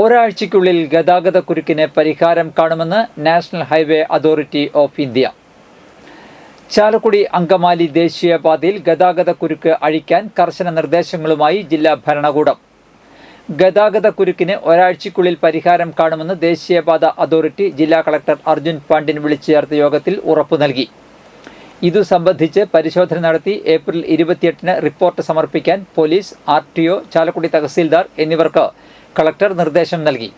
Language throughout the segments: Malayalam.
ഒരാഴ്ചയ്ക്കുള്ളിൽ ഗതാഗത കുരുക്കിന് പരിഹാരം കാണുമെന്ന് national highway authority of India. Chalakudy Angamaly ദേശീയപാതയിൽ ഗതാഗത കുരുക്ക് അഴിക്കാൻ കർശന നിർദ്ദേശങ്ങളുമായി ജില്ലാ ഭരണകൂടം. ഗതാഗത കുരുക്കിന് ഒരാഴ്ചയ്ക്കുള്ളിൽ പരിഹാരം കാണുമെന്ന് ദേശീയപാത അതോറിറ്റി ജില്ലാ കളക്ടർ അർജുൻ പാണ്ഡ്യൻ വിളിച്ചു ചേർത്ത യോഗത്തിൽ ഉറപ്പു നൽകി. ഇതു സംബന്ധിച്ച് പരിശോധന നടത്തി ഏപ്രിൽ ഇരുപത്തിയെട്ടിന് റിപ്പോർട്ട് സമർപ്പിക്കാൻ police R T O Chalakudy tahsildar എന്നിവർക്ക് കളക്ടർ നിർദ്ദേശം നൽകി.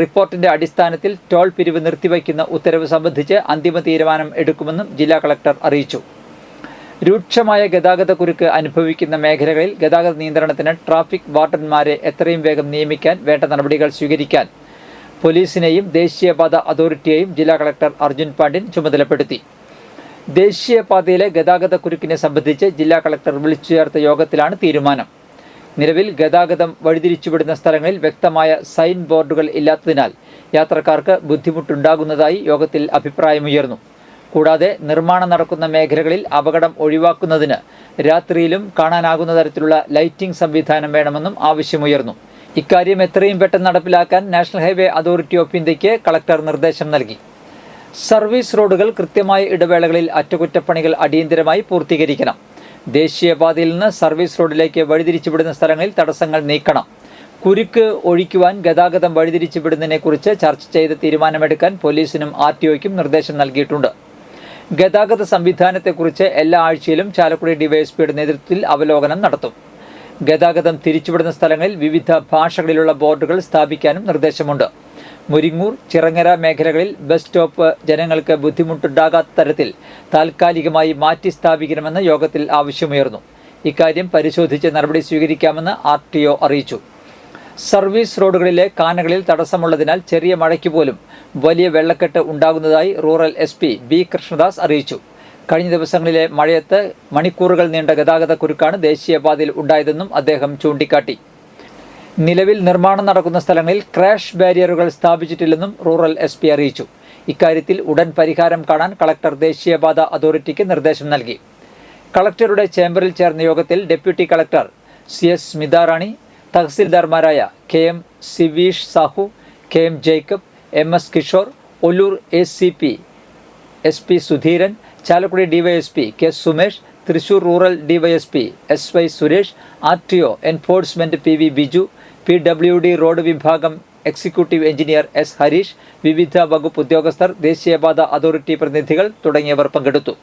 റിപ്പോർട്ടിന്റെ അടിസ്ഥാനത്തിൽ ടോൾ പിരിവ് നിർത്തിവയ്ക്കുന്ന ഉത്തരവ് സംബന്ധിച്ച് അന്തിമ തീരുമാനം എടുക്കുമെന്നും ജില്ലാ കളക്ടർ അറിയിച്ചു. രൂക്ഷമായ ഗതാഗത കുരുക്ക് അനുഭവിക്കുന്ന മേഖലകളിൽ ഗതാഗത നിയന്ത്രണത്തിന് ട്രാഫിക് വാർഡന്മാരെ എത്രയും വേഗം നിയമിക്കാൻ വേണ്ട നടപടികൾ സ്വീകരിക്കാൻ പോലീസിനെയും ദേശീയപാത അതോറിറ്റിയെയും ജില്ലാ കളക്ടർ അർജുൻ പാണ്ഡ്യൻ ചുമതലപ്പെടുത്തി. ദേശീയപാതയിലെ ഗതാഗത കുരുക്കിനെ സംബന്ധിച്ച് ജില്ലാ കളക്ടർ വിളിച്ചു ചേർത്ത യോഗത്തിലാണ് തീരുമാനം. നിലവിൽ ഗതാഗതം വഴിതിരിച്ചുവിടുന്ന സ്ഥലങ്ങളിൽ വ്യക്തമായ സൈൻ ബോർഡുകൾ ഇല്ലാത്തതിനാൽ യാത്രക്കാർക്ക് ബുദ്ധിമുട്ടുണ്ടാകുന്നതായി യോഗത്തിൽ അഭിപ്രായമുയർന്നു. കൂടാതെ നിർമ്മാണം നടക്കുന്ന മേഖലകളിൽ അപകടം ഒഴിവാക്കുന്നതിന് രാത്രിയിലും കാണാനാകുന്ന തരത്തിലുള്ള ലൈറ്റിംഗ് സംവിധാനം വേണമെന്നും ആവശ്യമുയർന്നു. ഇക്കാര്യം എത്രയും പെട്ടെന്ന് നടപ്പിലാക്കാൻ നാഷണൽ ഹൈവേ അതോറിറ്റി ഓഫ് ഇന്ത്യയ്ക്ക് കളക്ടർ നിർദ്ദേശം നൽകി. സർവീസ് റോഡുകൾ കൃത്യമായ ഇടവേളകളിൽ അറ്റകുറ്റപ്പണികൾ അടിയന്തരമായി പൂർത്തീകരിക്കണം. ദേശീയപാതയിൽ നിന്ന് സർവീസ് റോഡിലേക്ക് വഴിതിരിച്ചുവിടുന്ന സ്ഥലങ്ങളിൽ തടസ്സങ്ങൾ നീക്കണം. കുരുക്ക് ഒഴിക്കുവാൻ ഗതാഗതം വഴിതിരിച്ചുവിടുന്നതിനെക്കുറിച്ച് ചർച്ച ചെയ്ത് തീരുമാനമെടുക്കാൻ പോലീസിനും ആർ ടി നിർദ്ദേശം നൽകിയിട്ടുണ്ട്. ഗതാഗത സംവിധാനത്തെക്കുറിച്ച് എല്ലാ ആഴ്ചയിലും ചാലക്കുടി ഡിവൈഎസ്പിയുടെ നേതൃത്വത്തിൽ അവലോകനം നടത്തും. ഗതാഗതം തിരിച്ചുവിടുന്ന സ്ഥലങ്ങളിൽ വിവിധ ഭാഷകളിലുള്ള ബോർഡുകൾ സ്ഥാപിക്കാനും നിർദ്ദേശമുണ്ട്. മുരിങ്ങൂർ ചിറങ്ങര മേഖലകളിൽ ബസ് സ്റ്റോപ്പ് ജനങ്ങൾക്ക് ബുദ്ധിമുട്ടുണ്ടാകാത്ത തരത്തിൽ താൽക്കാലികമായി മാറ്റി സ്ഥാപിക്കണമെന്ന് യോഗത്തിൽ ആവശ്യമുയർന്നു. ഇക്കാര്യം പരിശോധിച്ച് നടപടി സ്വീകരിക്കാമെന്ന് ആർ അറിയിച്ചു. സർവീസ് റോഡുകളിലെ കാനകളിൽ തടസ്സമുള്ളതിനാൽ ചെറിയ മഴയ്ക്ക് പോലും വലിയ വെള്ളക്കെട്ട് ഉണ്ടാകുന്നതായി rural S P B Krishnadas അറിയിച്ചു. കഴിഞ്ഞ ദിവസങ്ങളിലെ മഴയത്ത് മണിക്കൂറുകൾ നീണ്ട ഗതാഗത കുരുക്കാണ് ദേശീയപാതയിൽ ഉണ്ടായതെന്നും അദ്ദേഹം ചൂണ്ടിക്കാട്ടി. നിലവിൽ നിർമ്മാണം നടക്കുന്ന സ്ഥലങ്ങളിൽ ക്രാഷ് ബാരിയറുകൾ സ്ഥാപിച്ചിട്ടില്ലെന്നും റൂറൽ എസ് പി അറിയിച്ചു. ഇക്കാര്യത്തിൽ ഉടൻ പരിഹാരം കാണാൻ കളക്ടർ ദേശീയപാത അതോറിറ്റിക്ക് നിർദ്ദേശം നൽകി. കളക്ടറുടെ ചേംബറിൽ ചേർന്ന യോഗത്തിൽ deputy collector C S Smitharani തഹസിൽദാർമാരായ K M Siveesh Sahu K M Jacob M S Kishore Ollur A C P S P Sudheeran Chalakudy DYSP K Sumesh Thrissur rural DYSP S Y Suresh R T O enforcement P V Biju P W D road വിഭാഗം എക്സിക്യൂട്ടീവ് എഞ്ചിനീയർ എസ് ഹരീഷ് വിവിധ വകുപ്പ് ഉദ്യോഗസ്ഥർ ദേശീയപാത അതോറിറ്റി പ്രതിനിധികൾ തുടങ്ങിയവർ പങ്കെടുത്തു.